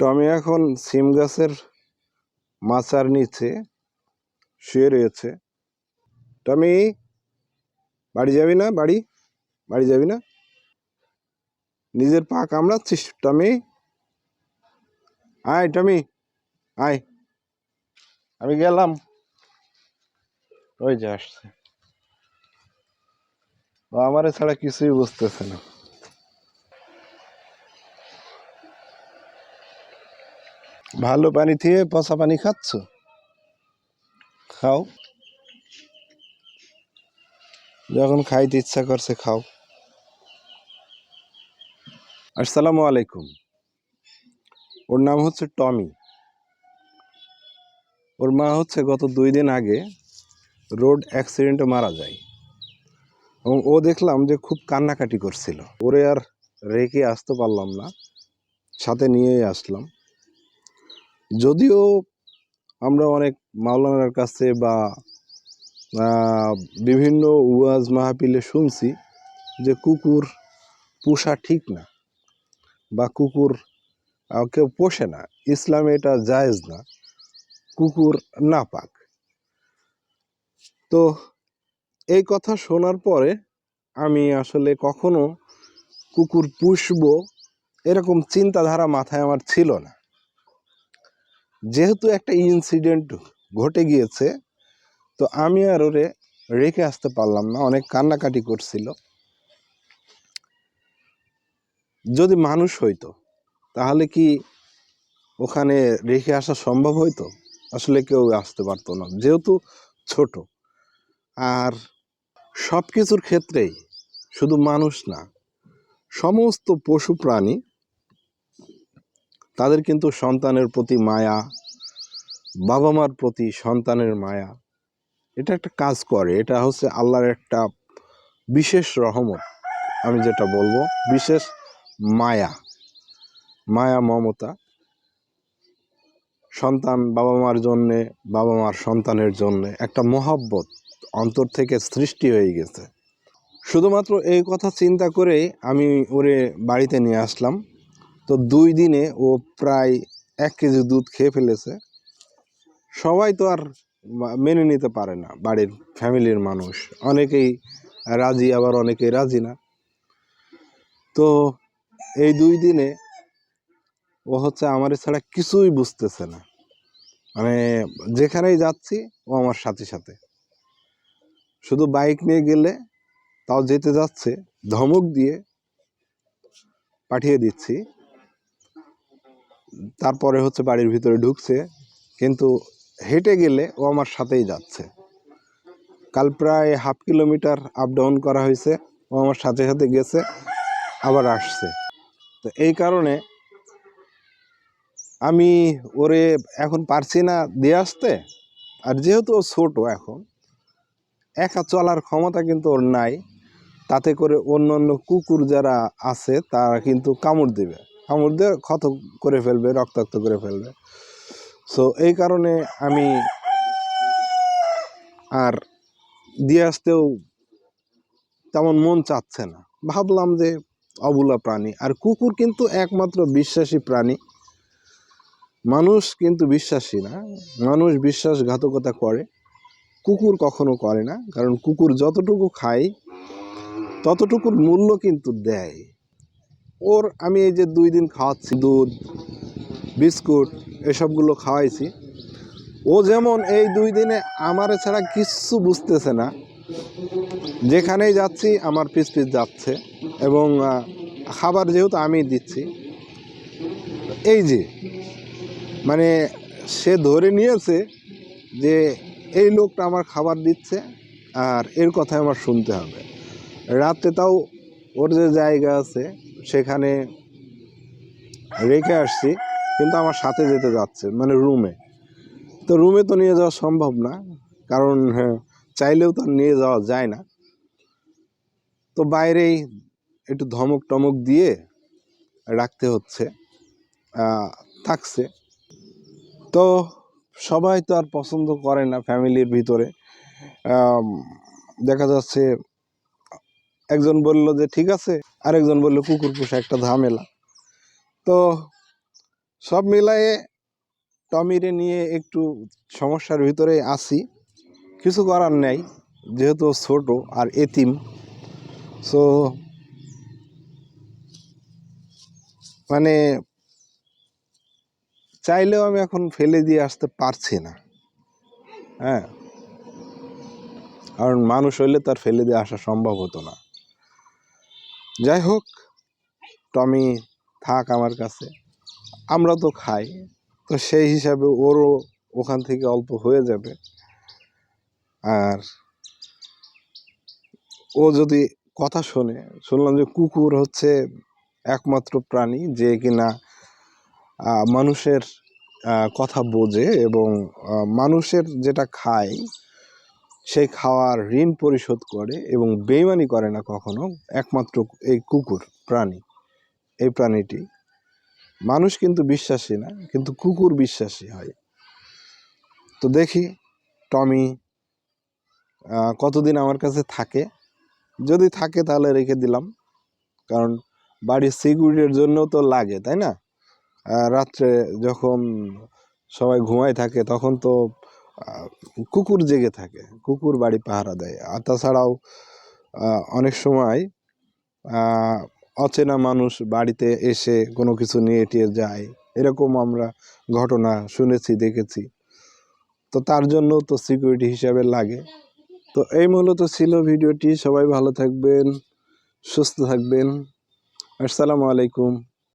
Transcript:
টমি এখন সিম গাছের মাচার নিচে শুয়ে রয়েছে। টমি বাড়ি যাবি না? বাড়ি? বাড়ি যাবি না? নিজের পা কামড়াচ্ছিস? টমি? আয় টমি, আয়। আমি গেলাম। ওই যে আসছে। ও আমার ছাড়া কিছুই বুঝতেছে না। ভালো পানি থেকে পচা পানি খাচ্ছ? খাও। যখন খাইতে ইচ্ছা করছে, খাও। আসসালামু আলাইকুম। ওর নাম হচ্ছে টমি। ওর মা হচ্ছে গত দুই দিন আগে রোড অ্যাক্সিডেন্টে মারা যায়। এবং ও দেখলাম যে খুব কান্নাকাটি করছিল। ওরে আর রেখে আসতে পারলাম না। সাথে নিয়েই আসলাম। যদিও আমরা অনেক মাওলানার কাছে বা বিভিন্ন ওয়াজ মাহফিলে শুনছি যে কুকুর পোষা ঠিক না বা কুকুর কেউ পোষে না, ইসলামে এটা জায়েজ না, কুকুর না পাক তো এই কথা শোনার পরে আমি আসলে কখনো কুকুর পুষবো এরকম চিন্তাধারা মাথায় আমার ছিল না। যেহেতু একটা ইনসিডেন্ট ঘটে গিয়েছে, তো আমি আর ওরে রেখে আসতে পারলাম না, অনেক কান্নাকাটি করছিল। যদি মানুষ হইতো, তাহলে কি ওখানে রেখে আসা সম্ভব হইতো? আসলে কেউ আসতে পারতো না, যেহেতু ছোট। আর সব কিছুর ক্ষেত্রেই শুধু মানুষ না, সমস্ত পশু প্রাণী তাদের কিন্তু সন্তানের প্রতি মায়া বাবা মার প্রতি সন্তানের মায়া। এটা একটা কাজ করে, এটা হচ্ছে আল্লাহর একটা বিশেষ রহমত, আমি যেটা বলব, বিশেষ মায়া। মায়া, মমতা। সন্তান বাবা মার জন্যে বাবা মার সন্তানের জন্যে একটা মহাব্বত অন্তর থেকে সৃষ্টি হয়ে গেছে। শুধুমাত্র এই কথা চিন্তা করেই আমি ওরে বাড়িতে নিয়ে আসলাম। তো দুই দিনে ও প্রায় এক কেজি দুধ খেয়ে ফেলেছে। সবাই তো আর মেনে নিতে পারে না বাড়ির ফ্যামিলির মানুষ। অনেকেই রাজি, আবার অনেকেই রাজি না। তো এই দুই দিনে ও হচ্ছে আমার ছাড়া কিছুই বুঝতেছে না। মানে যেখানেই যাচ্ছি, ও আমার সাথে সাথে। শুধু বাইক নিয়ে গেলে, তাও যেতে যাচ্ছে, ধমক দিয়ে পাঠিয়ে দিচ্ছি। তারপরে হচ্ছে বাড়ির ভিতরে ঢুকছে, কিন্তু হেঁটে গেলে ও আমার সাথেই যাচ্ছে। কাল প্রায় হাফ কিলোমিটার আপ ডাউন করা হয়েছে, ও আমার সাথে সাথে গেছে, আবার আসছে। তো এই কারণে আমি ওরে এখন পারছি না দিয়ে আসতে, আর যেহেতু ও ছোট এখন, একা চলার ক্ষমতা কিন্তু ওর নাই, তাতে করে অন্য অন্য কুকুর যারা আছে, তারা কিন্তু কামড় দেবে। দিয়ে ক্ষত করে ফেলবে, রক্তাক্ত করে ফেলবে। সো এই কারণে আমি আর দিয়ে আসতেও তেমন মন চাচ্ছে না। ভাবলাম যে অবুলা প্রাণী। আর কুকুর কিন্তু একমাত্র বিশ্বাসী প্রাণী। মানুষ কিন্তু বিশ্বাসী না। মানুষ বিশ্বাসঘাতকতা করে। কুকুর কখনো করে না। কারণ কুকুর যতটুকু খায়, ততটুকুর মূল্য কিন্তু দেয়। ওর আমি এই যে দুই দিন খাওয়াচ্ছি, দুধ, বিস্কুট, এসবগুলো খাওয়াইছি। ও যেমন এই দুই দিনে আমার ছাড়া কিচ্ছু বুঝতেছে না। যেখানেই যাচ্ছি, আমার পিছ পিছ যাচ্ছে এবং খাবার যেহেতু আমি দিচ্ছি। এই যে মানে সে ধরে নিয়েছে যে এই লোকটা আমার খাবার দিচ্ছে আর এর কথা আমার শুনতে হবে। রাতে তাও ওর যে জায়গা আছে সেখানে রেখে আসছি কিন্তু আমার সাথে যেতে যাচ্ছে মানে রুমে। তো রুমে তো নিয়ে যাওয়া সম্ভব না কারণ হ্যাঁ, চাইলেও তো নিয়ে যাওয়া যায় না। তো বাইরেই একটু ধমক টমক দিয়ে রাখতে হচ্ছে থাকছে। তো সবাই তো আর পছন্দ করে না ফ্যামিলির ভিতরে। দেখা যাচ্ছে একজন বলল যে, ঠিক আছে। আরেকজন বলল, কুকুর পোষা একটা ঝামেলা। তো সব মিলায়ে টমিরে নিয়ে একটু সমস্যার ভিতরে আছি। কিছু করার নেই, যেহেতু ছোট আর এতিম। সো মানে চাইলেও আমি এখন ফেলে দিয়ে আসতে পারছি না। হ্যাঁ। কারণ মানুষ হইলে তার ফেলে দিয়ে আসা সম্ভব হতো না। যাই হোক, টমি থাক আমার কাছে। আমরা তো খাই। তো সেই হিসাবে ওরও ওখান থেকে অল্প হয়ে যাবে। আর ও যদি কথা শোনে, শুনলাম যে কুকুর হচ্ছে একমাত্র প্রাণী যে কিনা মানুষের কথা বোঝে এবং মানুষের যেটা খায় সেই খাওয়ার ঋণ পরিশোধ করে এবং বেইমানি করে না কখনো একমাত্র এই কুকুর, প্রাণী। এই প্রাণীটি মানুষ কিন্তু বিশ্বাসী না, কিন্তু কুকুর বিশ্বাসী হয়। তো দেখি টমি কতদিন আমার কাছে থাকে। যদি থাকে তাহলে রেখে দিলাম, কারণ বাড়ির সিকিউরিটির জন্য তো লাগে, তাই না? রাত্রে যখন সবাই ঘুমায় থাকে তখন তো কুকুর জেগে থাকে, কুকুর বাড়ি পাহারা দেয়। আর তাছাড়াও অনেক সময় অচেনা মানুষ বাড়িতে এসে কোনো কিছু নিয়ে টিয়ে যায়। এরকম আমরা ঘটনা শুনেছি, দেখেছি। তো তার জন্য তো সিকিউরিটি হিসাবে লাগে। তো এই মূলত ছিল ভিডিওটি। সবাই ভালো থাকবেন, সুস্থ থাকবেন। আসসালামু আলাইকুম।